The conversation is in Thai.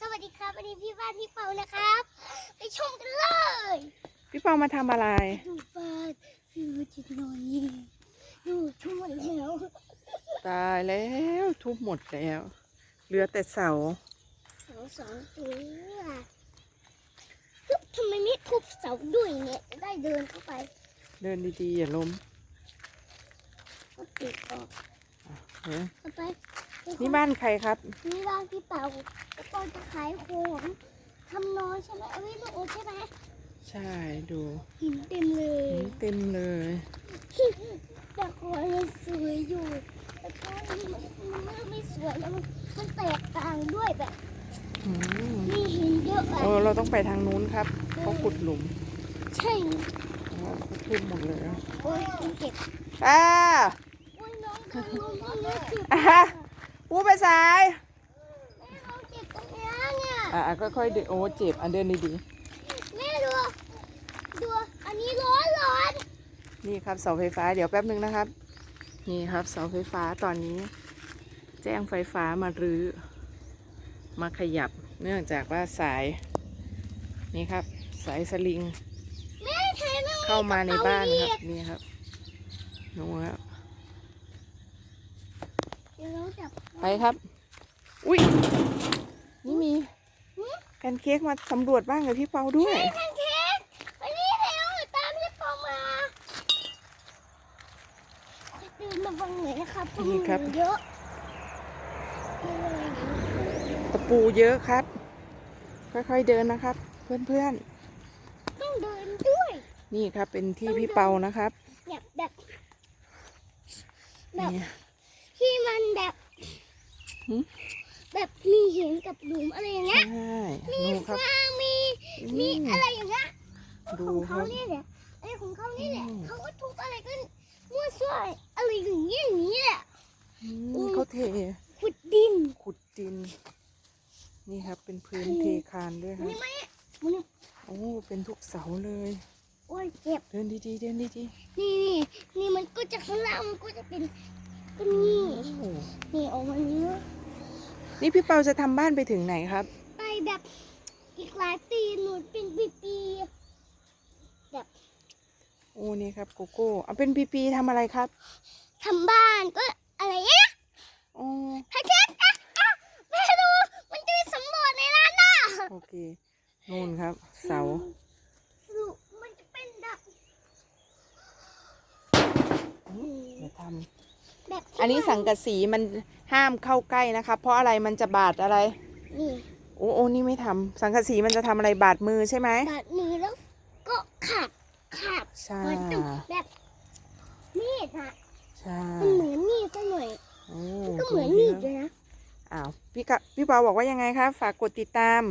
สวัสดีครับวันนี้พี่บ้านพี่เปานะครับ ไปชมกันเลยพี่เปามาทำอะไรดูบ้านดูจิตนอนนี่ดูทุ่มหมดแล้วตายแล้วทุบหมดแล้วเหลือแต่เสาเสาสองตัวฮึบทำไมไม่ทุบเสาด้วยเนี่ยจะได้เดินเข้าไป เดินดีๆอย่าล้มก็ติดออกเห็นเข้าไป นี่บ้านใครครับ นี่บ้านพี่เปาแล้วก็จะขายของทำน้อยใช่ไหมเอาไว้ลูกใช่ไหมใช่ดูหินเต็มเลยหินเต็มเลยแต่ของมันสวยอยู่แต่ก็นี่มันมันไม่สวยแล้วมันมันแตกต่างด้วยแบบอืมมีหินเยอะอะเออเราต้องไปทางนู้นครับเขาขุดหลุม ใช่เขาทุบหมดเลยโอ้ยมันเก็บอ่าโอ้ยน้องโดนลมตรงนี้เจ็บ อะฮะปูไปสายแม่เราเจ็บตรงเนี้ยเนี่ยอะค่อยๆเดินโอ้เจ็บอะเดินดีแม่ดูดูอันนี้ร้อนร้อนๆนี่ครับเสาไฟฟ้าเดี๋ยวแป๊บนึงนะครับ นี่ครับเสาไฟฟ้าตอนนี้ แจ้งไฟฟ้ามารื้อมาขยับเนื่องจากว่าสาย นี่ครับ สายสลิง แม่แทนนั่งเข้ามาในบ้านเรีคยรับนี่ครับนู่นครับ เดี๋ยวเราจับ ไปครับ อุ้ยนี่มีหืมแพนเค้กมาสำรวจบ้างเลยพี่เปาด้วย แพนเค้กไปนี่เร็วตามพี่ปอมาเดินมาบังเลยนะครับเพราะนี่มันครับ เยอะตะปูเยอะครับ ค่อยๆเดินนะครับ เพื่อนต้องเดินด้วยๆนี่ครับเป็นที่พี่เปานะครับแบบแบบแบบนี่ที่มันแบบหืม แบบมีหินกับหลุมอะไรอย่างเงี้ใช่ยมีนู่นครับ ฟางมีมีอืมอะไรอย่างเงี้ยดูของครัเขาบเนี่ยแหละไอ้ของเขานี่แหละอืมเขาก็ทุบอะไรกันมั่วซั่วอะไรอย่างเงี้ยอย่างนี้แหละ อืมเขาเทขุดดิน ขุดดิน นี่ครับ เป็นพื้นเทคานด้วยคมันรับนี่ไหมมันนี่โอ้เป็นทุกเสาเลย โอ้ยเจ็บ เดินดีๆเดินดีนี่นี่นี่มันก็จะข้างล่างมันก็จะเป็น ก็ๆนี่โอ้นี่ออกมาเนี้ยนี่พี่เปาจะทำบ้านไปถึงไหนครับ ไปแบบอีกหลายปีหนูเป็นปีๆแบบโอ้นี่ครับโกโก้เอาเป็นปีๆทำอะไรครับทำบ้านก็อะไรเงี้ยโอ้แพนเค้กอะอะแม่ดูมันจะไปสำรวจในนั้นน่ะโอเคนู่นครับ เสาดูมันจะเป็นแบบ เดี๋ยวท แบบที่ำอันนี้สังกะสีมันห้ามเข้าใกล้นะครับเพราะอะไรมันจะบาดอะไร นี่โอ้โอ้นี่ไม่ทำสังกะสีมันจะทำอะไรบาดมือใช่ไหม บาดมือแล้วก็ขาดขาดใช่ มันต้องแบบมีดอะใช่มันเหมือนมีดซะหน่อย โอ้ก็เหมือนมีดเลยนะ อ้าวพี่กะพี่เปาบอกว่ายังไงครับฝากกดติดตาม